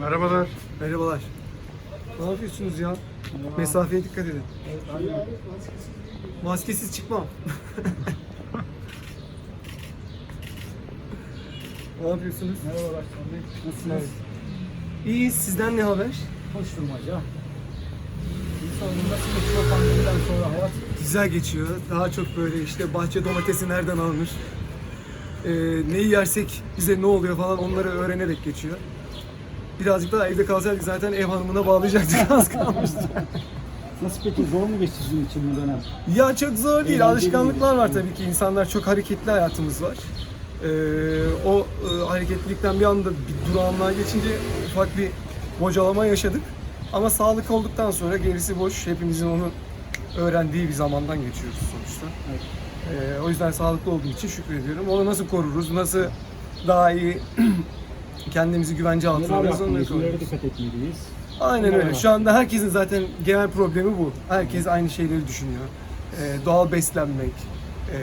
Merhabalar. Merhabalar. Ne yapıyorsunuz ya? Mesafeye dikkat edin. Maskesiz çıkmam. ne yapıyorsunuz? Merhabalar. Nasılsınız? İyi, sizden ne haber? Koşturmaca. İnsanın nasıl geçiyor pandemiden sonra hayat? Güzel geçiyor. Daha çok böyle işte bahçe domatesi nereden alınır? Ee, neyi yersek bize ne oluyor falan onları öğrenerek geçiyor. Birazcık daha evde kalsaydık zaten ev hanımına bağlayacaktık az kalmıştı. Nasıl peki zor mu geçti sizin için bu dönem? Ya çok zor değil. Eğlenceli Alışkanlıklar var tabii ki. İnsanlar çok hareketli hayatımız var. Ee, o e, hareketlilikten bir anda bir durağanlığa geçince ufak bir bocalama yaşadık. Ama sağlık olduktan sonra gerisi boş. Hepimizin onu öğrendiği bir zamandan geçiyoruz sonuçta. Evet. Ee, o yüzden sağlıklı olduğum için şükrediyorum. Onu nasıl koruruz, nasıl daha iyi kendimizi güvence altına koruyoruz. dikkat etmeliyiz? Aynen öyle. Şu anda herkesin zaten genel problemi bu. Herkes aynı şeyleri düşünüyor. Ee, doğal beslenmek, ee,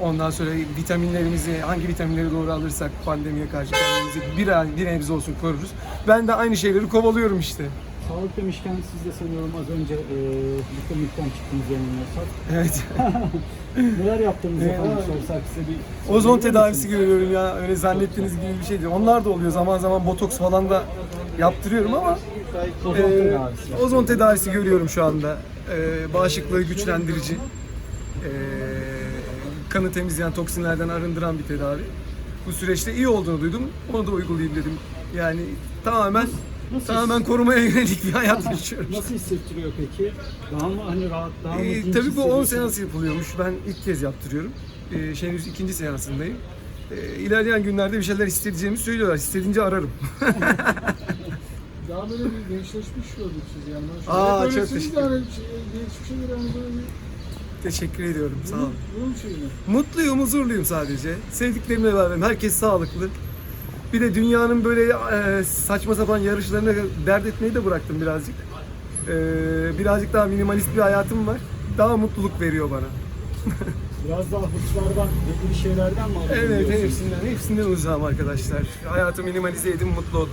ondan sonra vitaminlerimizi, hangi vitaminleri doğru alırsak pandemiye karşı kendimizi bir, bir nebze olsun koruruz. Ben de aynı şeyleri kovalıyorum işte. Sağlık demişken siz de sanıyorum az önce e, vitaminlikten çıktınız yanılmıyorsak. Evet. Neler yaptınız Evet. efendim sorsak size bir... Ozon tedavisi görüyorum ya. Öyle zannettiğiniz gibi bir şey değil. Onlar da oluyor. Zaman zaman botoks falan da yaptırıyorum ama Ozon tedavisi. ozon tedavisi görüyorum şu anda. Ee, bağışıklığı güçlendirici, ee, kanı temizleyen, toksinlerden arındıran bir tedavi. Bu süreçte iyi olduğunu duydum. Onu da uygulayayım dedim. Yani tamamen Nasıl tamamen korumaya yönelik bir hayat yaşıyorum. Nasıl hissettiriyor peki? Daha mı hani rahat, daha mı Ee, dinç tabii bu 10 hissediyorsunuz? seans yapılıyormuş. Ben ilk kez yaptırıyorum. Ee, şey henüz ikinci seansındayım. Ee, ilerleyen günlerde bir şeyler hissedeceğimi söylüyorlar. Hissedince ararım. Daha böyle bir gençleşmiş gördük sizi yani. Ben şu Aa, çok öylesiniz teşekkür de hani şey, geçmişe göre hani böyle bir Teşekkür ediyorum. Sağ olun. bunun şeyini. Mutluyum, huzurluyum sadece. Sevdiklerimle beraberim. Herkes sağlıklı. Bir de dünyanın böyle e, saçma sapan yarışlarına dert etmeyi de bıraktım birazcık. E, birazcık daha minimalist bir hayatım var. Daha mutluluk veriyor bana. Biraz daha hırslardan, belli bir şeylerden mi Evet, hepsinden, hepsinden uzağım arkadaşlar. Hayatı minimalize edin, mutlu olun.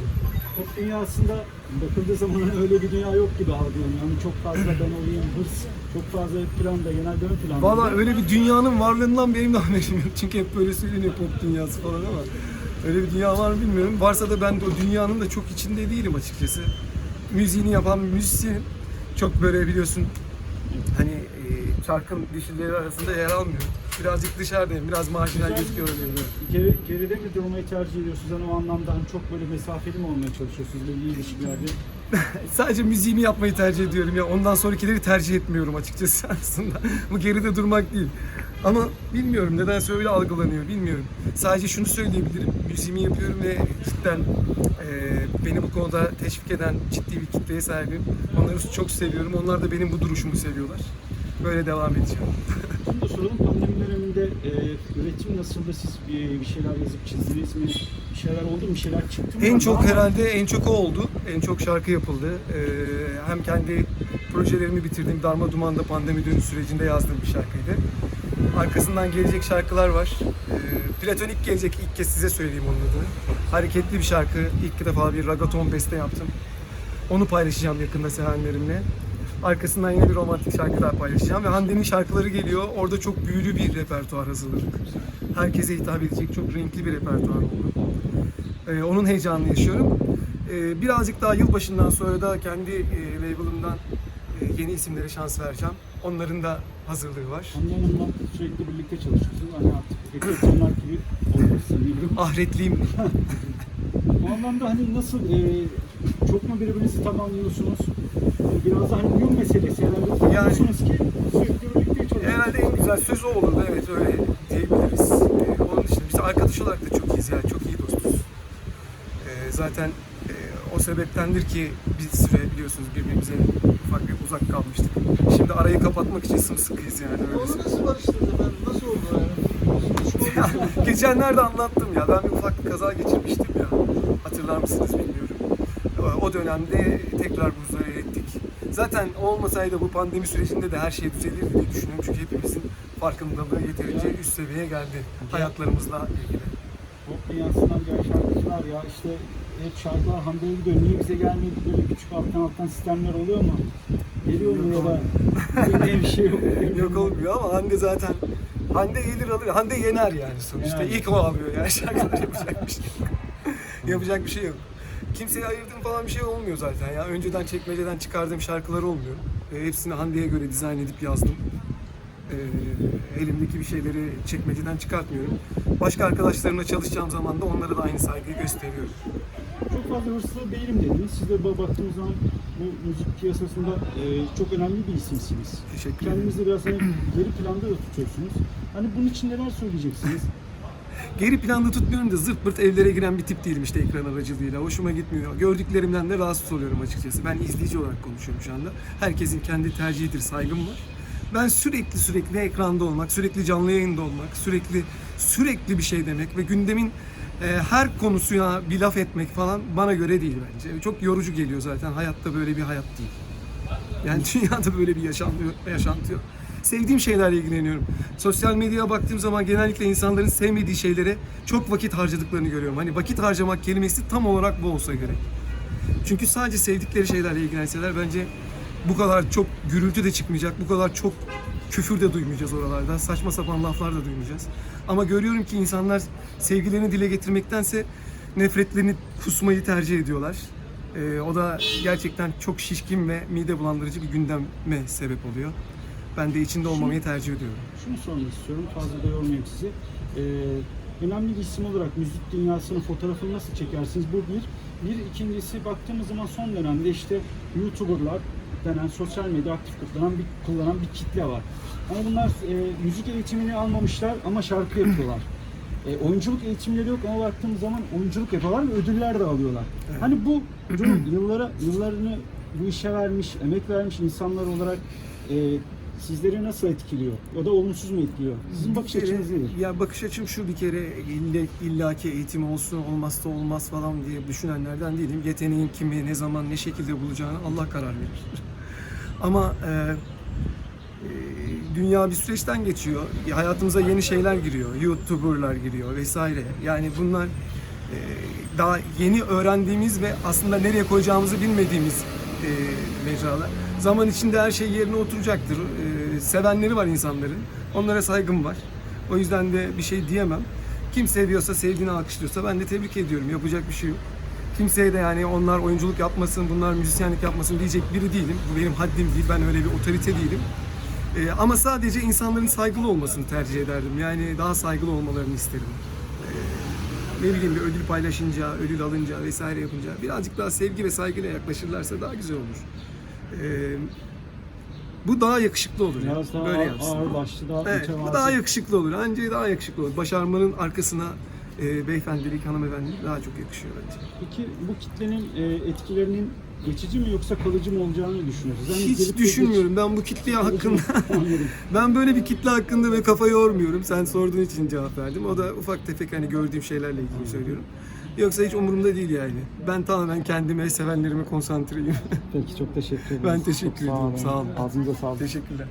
Pop dünyasında bakıldığı zaman öyle bir dünya yok gibi algılanıyor. Yani çok fazla ben olayım, hırs, çok fazla ön planda, genelde ön planda. Valla öyle bir dünyanın varlığından benim de haberim yok. Çünkü hep böyle söyleniyor pop dünyası falan ama öyle bir dünya var mı bilmiyorum. Varsa da ben de o dünyanın da çok içinde değilim açıkçası. Müziğini yapan bir müzisyenim. Çok böyle biliyorsun hani e, çarkın dişlileri arasında yer almıyorum. Birazcık dışarıdayım, biraz marjinal gözüküyorum. Geri, geride mi durmayı tercih ediyorsunuz? Hani o anlamda hani çok böyle mesafeli mi olmaya çalışıyorsunuz belli ilişkilerde? Sadece müziğimi yapmayı tercih ediyorum ya. Ondan sonrakileri tercih etmiyorum açıkçası aslında. Bu geride durmak değil. Ama bilmiyorum nedense öyle algılanıyor bilmiyorum. Sadece şunu söyleyebilirim. Müziğimi yapıyorum ve cidden e, beni bu konuda teşvik eden ciddi bir kitleye sahibim. Onları çok seviyorum. Onlar da benim bu duruşumu seviyorlar. Böyle devam edeceğim. Soralım pandemi döneminde e, üretim nasıldı? Siz bir, bir şeyler yazıp çizdiniz mi? Bir şeyler oldu mu? Bir şeyler çıktı mı? En çok herhalde en çok o oldu. En çok şarkı yapıldı. Ee, hem kendi projelerimi bitirdiğim Darma Duman'da pandemi dönüş sürecinde yazdığım bir şarkıydı. Arkasından gelecek şarkılar var. Ee, Platonik gelecek ilk kez size söyleyeyim onun adını. Hareketli bir şarkı. İlk defa bir ragaton beste yaptım. Onu paylaşacağım yakında sevenlerimle. Arkasından yine bir romantik şarkı daha paylaşacağım ve Hande'nin şarkıları geliyor. Orada çok büyülü bir repertuar hazırladık. Herkese hitap edecek çok renkli bir repertuar oldu. Ee, onun heyecanını yaşıyorum. Ee, birazcık daha yılbaşından sonra da kendi e, label'ımdan e, yeni isimlere şans vereceğim. Onların da hazırlığı var. Hande Hanım'la sürekli birlikte çalışıyorsunuz. Hani artık reklamlar gibi. Ahretliyim. Bu anlamda hani nasıl e, çok mu birbirinizi tamamlıyorsunuz? Biraz hani uyum meselesi. Yani, Yani- diyorsunuz ki birlikte çalışıyorsunuz. Herhalde en güzel söz o olurdu. Evet öyle diyebiliriz. Ee, onun dışında biz arkadaş olarak da çok iyiyiz yani. Çok iyi dostuz. Ee, zaten e, o sebeptendir ki bir süre biliyorsunuz birbirimize ufak bir uzak kalmıştık. Şimdi arayı kapatmak için sımsıkıyız yani. Öyle Onu nasıl barıştınız efendim? Nasıl oldu yani? Ya, Geçenlerde anlattım ya. Ben bir ufak bir kaza geçirmiştim ya. Hatırlar mısınız bilmiyorum. O- dönemde tekrar buzlara. Zaten olmasaydı bu pandemi sürecinde de her şey düzelirdi diye düşünüyorum. Çünkü hepimizin farkındalığı yeterince üst seviyeye geldi hayatlarımızla ilgili. Pop dünyasından gelen şarkıcılar ya işte hep şarkılar Hande'ye gidiyor. Niye bize gelmedi böyle küçük alttan alttan sistemler oluyor mu? Geliyor mu da diye bir şey yok. Yok olmuyor ama Hande zaten Hande gelir alır. Hande yener yani sonuçta. Yener. İlk o alıyor yani şarkılar yapacak bir şey yok. yapacak bir şey yok. Kimseye ayırdığım falan bir şey olmuyor zaten ya. Önceden çekmeceden çıkardığım şarkılar olmuyor. E, hepsini Hande'ye göre dizayn edip yazdım. E, elimdeki bir şeyleri çekmeceden çıkartmıyorum. Başka arkadaşlarımla çalışacağım zaman da onlara da aynı saygıyı gösteriyorum. Çok fazla hırslı değilim dediniz. Siz de ba- baktığınız zaman bu müzik piyasasında e, çok önemli bir isimsiniz. Teşekkür ederim. Kendinizi biraz hani geri planda da tutuyorsunuz. Hani bunun için neler söyleyeceksiniz? Geri planda tutmuyorum da zırt pırt evlere giren bir tip değilim işte ekran aracılığıyla. Hoşuma gitmiyor. Gördüklerimden de rahatsız oluyorum açıkçası. Ben izleyici olarak konuşuyorum şu anda. Herkesin kendi tercihidir, saygım var. Ben sürekli sürekli ekranda olmak, sürekli canlı yayında olmak, sürekli sürekli bir şey demek ve gündemin e, her konusuna bir laf etmek falan bana göre değil bence. Çok yorucu geliyor zaten. Hayatta böyle bir hayat değil. Yani dünyada böyle bir yaşantı, yaşantı yok. Sevdiğim şeylerle ilgileniyorum. Sosyal medyaya baktığım zaman genellikle insanların sevmediği şeylere çok vakit harcadıklarını görüyorum. Hani vakit harcamak kelimesi tam olarak bu olsa gerek. Çünkü sadece sevdikleri şeylerle ilgilenseler bence bu kadar çok gürültü de çıkmayacak, bu kadar çok küfür de duymayacağız oralarda, saçma sapan laflar da duymayacağız. Ama görüyorum ki insanlar sevgilerini dile getirmektense nefretlerini kusmayı tercih ediyorlar. Ee, o da gerçekten çok şişkin ve mide bulandırıcı bir gündeme sebep oluyor. Ben de içinde olmamayı tercih ediyorum. Şunu sormak istiyorum, fazla da yormayayım sizi. Ee, önemli bir isim olarak müzik dünyasının fotoğrafını nasıl çekersiniz? Bu bir. Bir ikincisi baktığımız zaman son dönemde işte YouTuber'lar denen sosyal medya aktif kullanan bir, kullanan bir kitle var. Ama bunlar e, müzik eğitimini almamışlar ama şarkı yapıyorlar. E, oyunculuk eğitimleri yok ama baktığımız zaman oyunculuk yapıyorlar ve ödüller de alıyorlar. Evet. Hani bu yıllara yıllarını bu işe vermiş, emek vermiş insanlar olarak e, sizleri nasıl etkiliyor? O da olumsuz mu etkiliyor? Sizin bakış Bir kere- açınız nedir? Ya bakış açım şu bir kere illa, illaki eğitim olsun olmazsa olmaz falan diye düşünenlerden değilim. Yeteneğin kimi, ne zaman, ne şekilde bulacağını Allah karar verir. Ama e, e, dünya bir süreçten geçiyor. Hayatımıza yeni şeyler giriyor. YouTuber'lar giriyor vesaire. Yani bunlar e, daha yeni öğrendiğimiz ve aslında nereye koyacağımızı bilmediğimiz e, mecralar. Zaman içinde her şey yerine oturacaktır. E, sevenleri var insanların. Onlara saygım var. O yüzden de bir şey diyemem. Kim seviyorsa, sevdiğini alkışlıyorsa ben de tebrik ediyorum. Yapacak bir şey yok. Kimseye de yani onlar oyunculuk yapmasın, bunlar müzisyenlik yapmasın diyecek biri değilim. Bu benim haddim değil. Ben öyle bir otorite değilim. Ee, ama sadece insanların saygılı olmasını tercih ederdim. Yani daha saygılı olmalarını isterim. Ne bileyim bir ödül paylaşınca, ödül alınca vesaire yapınca birazcık daha sevgi ve saygıyla yaklaşırlarsa daha güzel olur. Ee, bu daha yakışıklı olur. ya. Biraz daha Böyle yapsın. ağır başlı, daha Evet, bu daha yakışıklı olur. Bence daha yakışıklı olur. Başarmanın arkasına e, beyefendilik, hanımefendilik daha çok yakışıyor bence. Peki bu kitlenin e, etkilerinin geçici mi yoksa kalıcı mı olacağını düşünüyorsunuz? Yani Hiç düşünmüyorum. Ben bu kitleye geç- hakkında. Ben böyle bir kitle hakkında ve kafa yormuyorum. Sen sorduğun için cevap verdim. O da ufak tefek hani gördüğüm şeylerle ilgili söylüyorum. Yoksa hiç umurumda değil yani. Ben tamamen kendime, sevenlerime konsantreyim. Peki çok teşekkür ederim. Ben teşekkür ediyorum. Sağ olun. Ağzınıza sağlık. Teşekkürler.